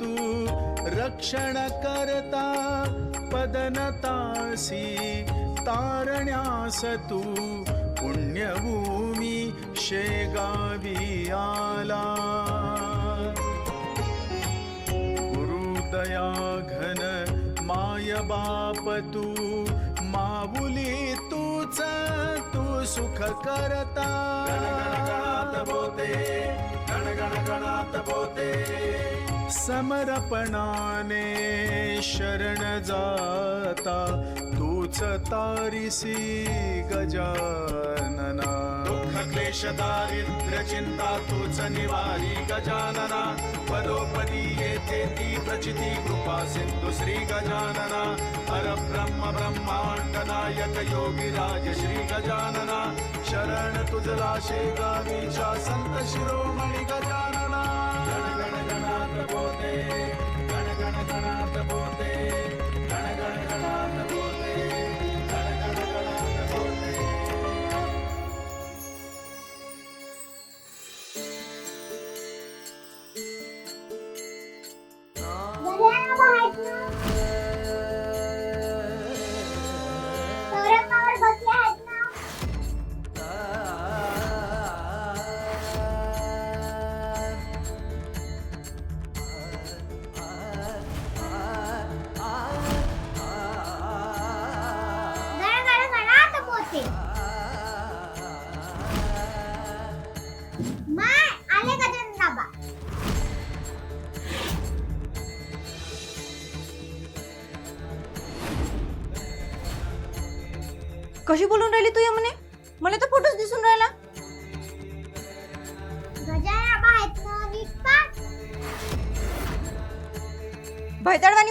तू रक्षण करता पदनतासी तारण्यास तू पुण्यभूमी शेगावी आला गुरुदया घन माय बाप तू माऊली सुख करता। बोते बोते। समर्पणाने शरण जाता। तूच तारिसी गजानना। दुःख क्लेश दारिद्र्य चिंता तूच निवारी गजानना। पदोपदी येते ती प्रचिती कृपा सिंधु श्री गजानना। हर ब्रह्म ब्रह्मांड नायक योगी राज श्री गजानना। शरण तुझला शेगावीच्या संत शिरोमणी गजानना। कशी बोलून राहिली तू या म्हणे मला तर फोटोच दिसून राहिला. गजानन बाबा नीट पाठ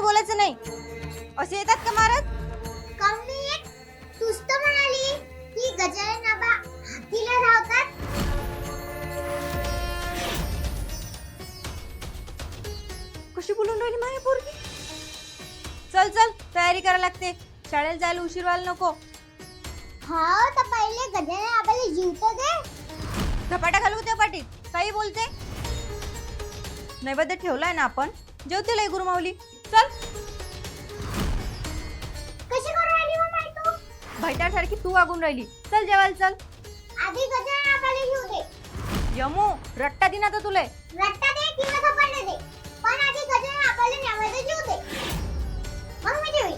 बोलायचं नाही. असे येतात का महाराज? कमी तूच तर म्हणाली की गजानन बाबा हातीला धावतात कशी बोलून राहिली माझी पोरगी? चल चल तयारी करायला लागते. शाळेला जायला उशीर व्हायला नको. हा तर पहिले गजानन बाबाला जीव तर दे झपाटा घालू त्या पाठीत काही बोलते? नैवेद्य ठेवलाय ना आपण? जेवतील आई गुरुमाऊली चल. कशी करू राहिली हो माय तू? भैताडसारखी तू वागून राहिली. चल जेवायला चल. आधी गजानन बाबाला जीव दे. यमू रट्टा दिन आता तुले. रट्टा दे किंवा थप्पड दे. पण आधी गजानन बाबाला न्यावायला जीव दे. मग मी जेवी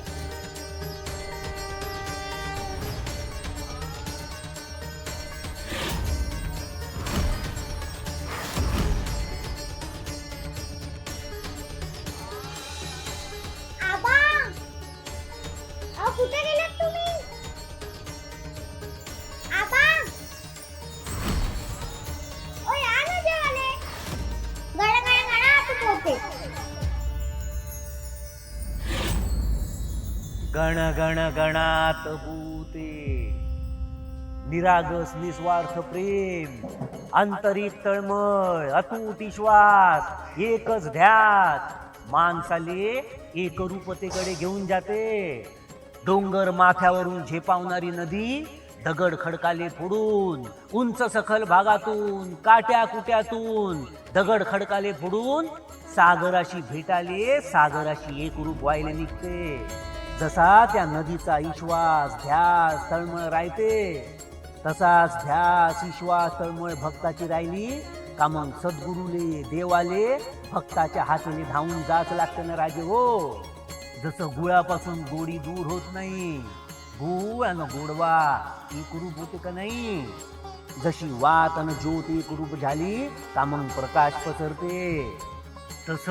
गण गण गणात भूते. निरागस निस्वार्थ प्रेम आंतरिक तळमळ अतूट विश्वास एकच ध्यास. माणसाले एकरूपतेकडे घेऊन जाते. डोंगर माथ्यावरून झेपावणारी नदी दगड खडकाले फोडून उंच सखल भागातून काट्या कुट्यातून दगड खडकाले फोडून सागराशी भेटाले सागराशी एकरूप व्हायला निघते. जसा त्या नदीचा विश्वास ध्यास तळमळ राहते तसाच ध्यास विश्वास तळमळ भक्ताची राहिली. का मग सद्गुरुले देवाले भक्ताच्या हातीने धावून जाच लागतं ना राजे हो. जसं गुळापासून गोडी दूर होत नाही गुळ आणि गोडवा एकरूप होते का नाही? जशी वात आणि ज्योत एकरूप झाली का मग प्रकाश पसरते. तस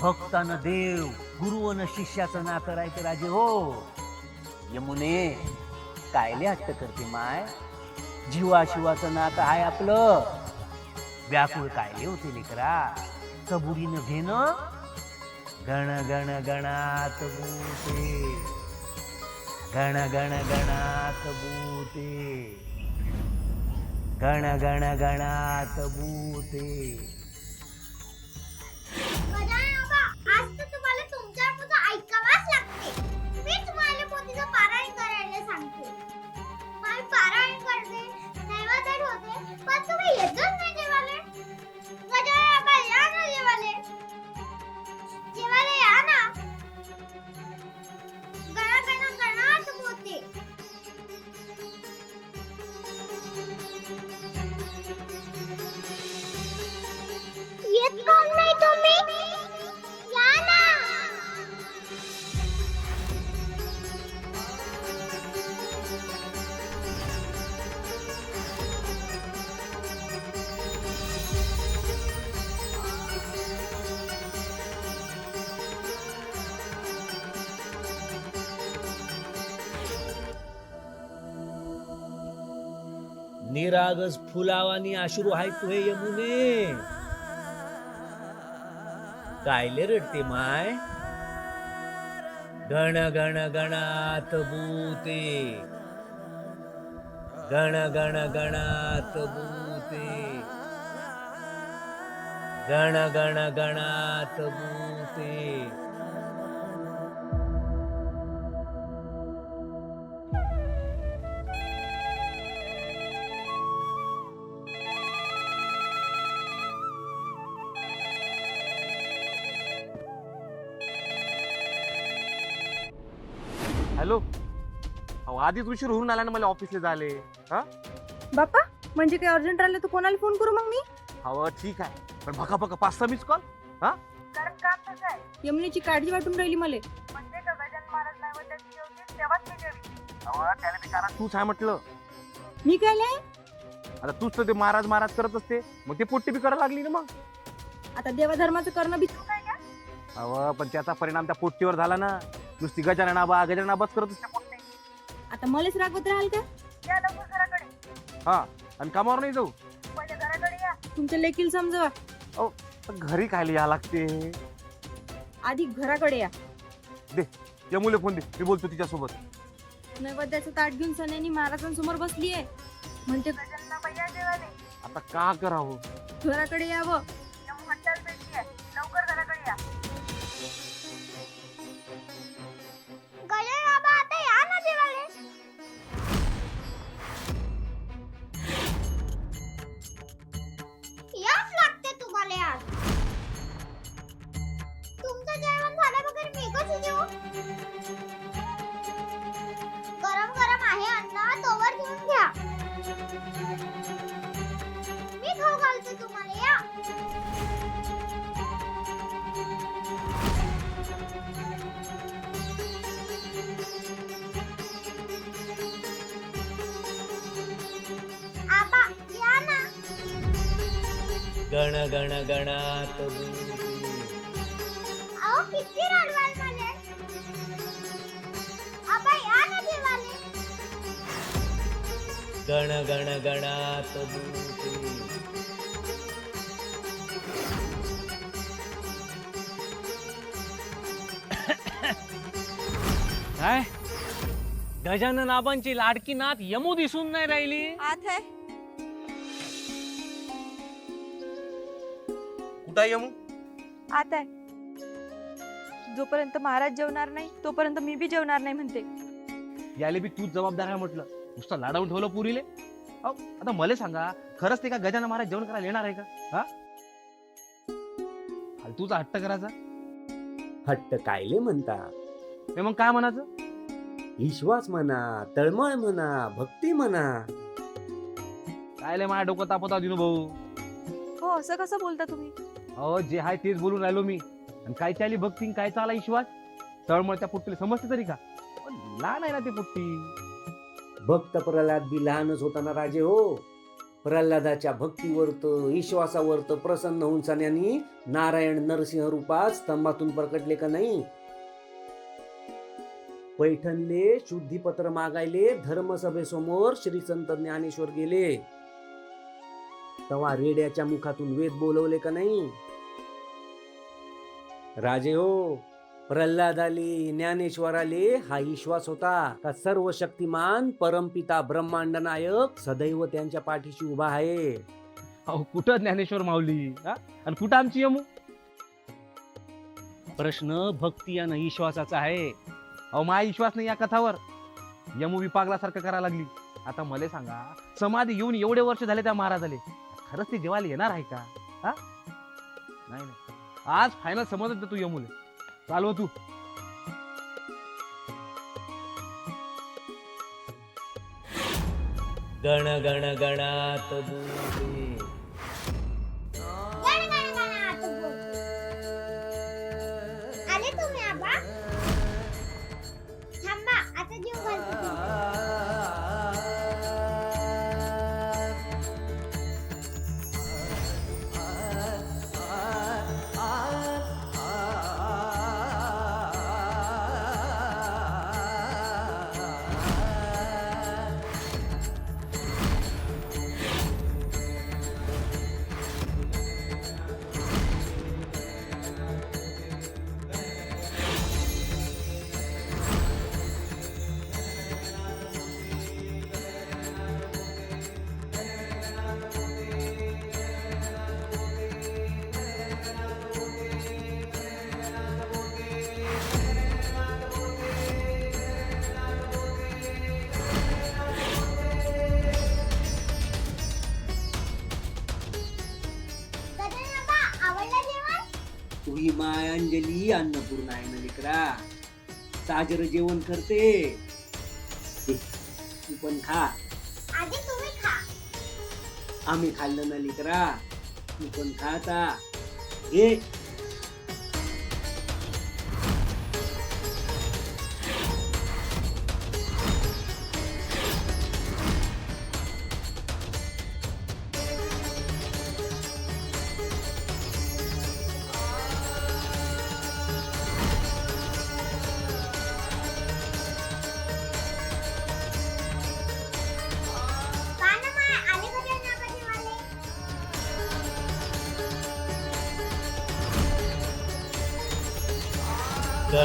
भक्तान देव गुरुवन शिष्याचं नातं राहते राजे हो. यमुने कायले हट्ट करते माय? जीवाशिवाचं नातं आहे आपलं. व्याकुळ कायले होते लेकरा? सबुरीनं घेणं? गण गण गणात भूते गण गण गणात भूते गण गण गणात भूते निरागस फुलावानी अश्रू हाय तू हे यमुने. कायले रडते माय? गण गण गणात भूते. गण गण गणात भूते. गण गण गणात भूते. हॅलो? अहो आधीच उशीर होऊन आला ना मला ऑफिसला जायले. हा? बाप्पा म्हणजे काही अर्जंट राहिलं तर कोणाला फोन करू मग मी? अहो ठीक आहे. पण बघा बघा पाच सहा मिस कॉल यमुनेची काळजी वाटून राहिली मला. तूच आहे म्हटलं. मी काय नाही आता तूच तर ते महाराज महाराज करत असते. मग ते पोट्टी बी करायला लागली ना मग. आता देवाधर्माचं करणं बी अहो पण त्याचा परिणाम त्या पोट्टीवर झाला ना. नुसती गजाननाबा गजाननाबाच करत असते आता मलाच रागवत राहाल का? हा आणि कामावर नाही जाऊ? तुमच्या लेकील समजवा. पण घरी खायला या लागते. आधी घराकडे या. या मुले फोन दे. मी बोलतो तिच्यासोबत. नैवेद्याचं ताट घेऊन सन्यानी महाराजांसमोर बसली आहे म्हणते आता का करावं? घराकडे यावं. गण गण गणात. भूते अहो किती रडवाल मला आबा या ना जेवायला गण गण गणात. काय? गजानन आबांची लाडकी नात यमू दिसून नाही राहिली. आत आहे. यमू आत आहे. जोपर्यंत महाराज जेवणार नाही तोपर्यंत मी बी जेवणार नाही म्हणते. याले बी तूच जबाबदार आहे म्हटलं. नुसतं लाडावून ठेवलं पुरीले. अहो आता मला सांगा खरंच ते का गजानन महाराज जेवण करायला येणार आहे का? हा? फालतूचा हट्ट करायचा? हट्ट कायले म्हणता? हे मग काय म्हणायचं? विश्वास म्हणा तळमळ म्हणा भक्ती म्हणा. काय लय माझ्या डोकं तापत दिनू भाऊ? हो असं कसं बोलता तुम्ही? अहो जे आहे तेच बोलून राहिलो मी. आणि काय चाली भक्ती काय चाला विश्वास? तळमळ त्या पुट्टीला समजते तरी का? पण लहान आहे ना ते पुट्टी. भक्त प्रल्हाद बी लहानच होताना राजे हो. प्रल्हादाच्या भक्तीवरत विश्वासावरत प्रसन्न होऊन सन्यानी नारायण नरसिंह रूपात स्तंभातून प्रकटले का नाही? पैठणले शुद्धीपत्र मागायले धर्मसभेसमोर श्री संत ज्ञानेश्वर गेले. तवा रेड्याच्या मुखातून वेद बोलवले का नाही? राजे हो प्रल्हाद आले ज्ञानेश्वर आले हा विश्वास होता का सर्व शक्तिमान परमपिता ब्रह्मांड नायक सदैव त्यांच्या पाठीशी उभा आहे. अहो कुठं ज्ञानेश्वर माऊली? हा? आणि कुठं आमची यमू? प्रश्न भक्ती आणि विश्वासाचा आहे. अहो माझा विश्वास नाही या कथावर. यमू विपागलासारखं करायला लागली. आता मला सांगा समाधी येऊन एवढे वर्ष झाले त्या महाराजाले. खरंच ते जेवायला येणार आहे का? हा? नाही नाही. आज फायनल समजत तू यमुले चालव हो तू. गण गण गणात तुही माय अंजली अन्नपूर्णा आहे ना लेकरा. साजर जेवण करते. तू पण खा. आधी तुम्ही खा. आम्ही खाल्लं ना लेकरा. तू पण खा आता. हे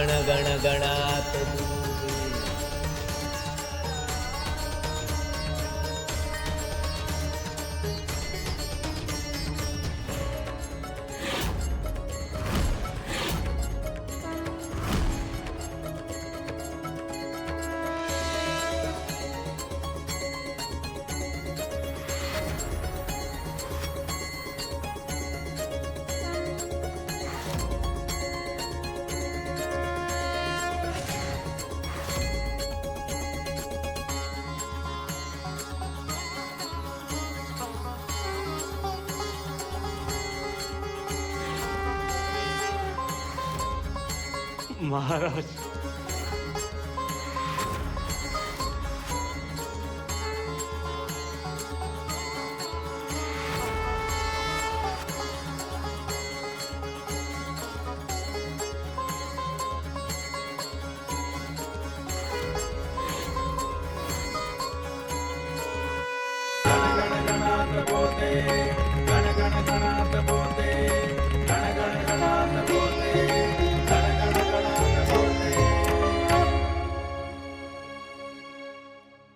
गण गण गणात महाराज गण गण गणात बोलते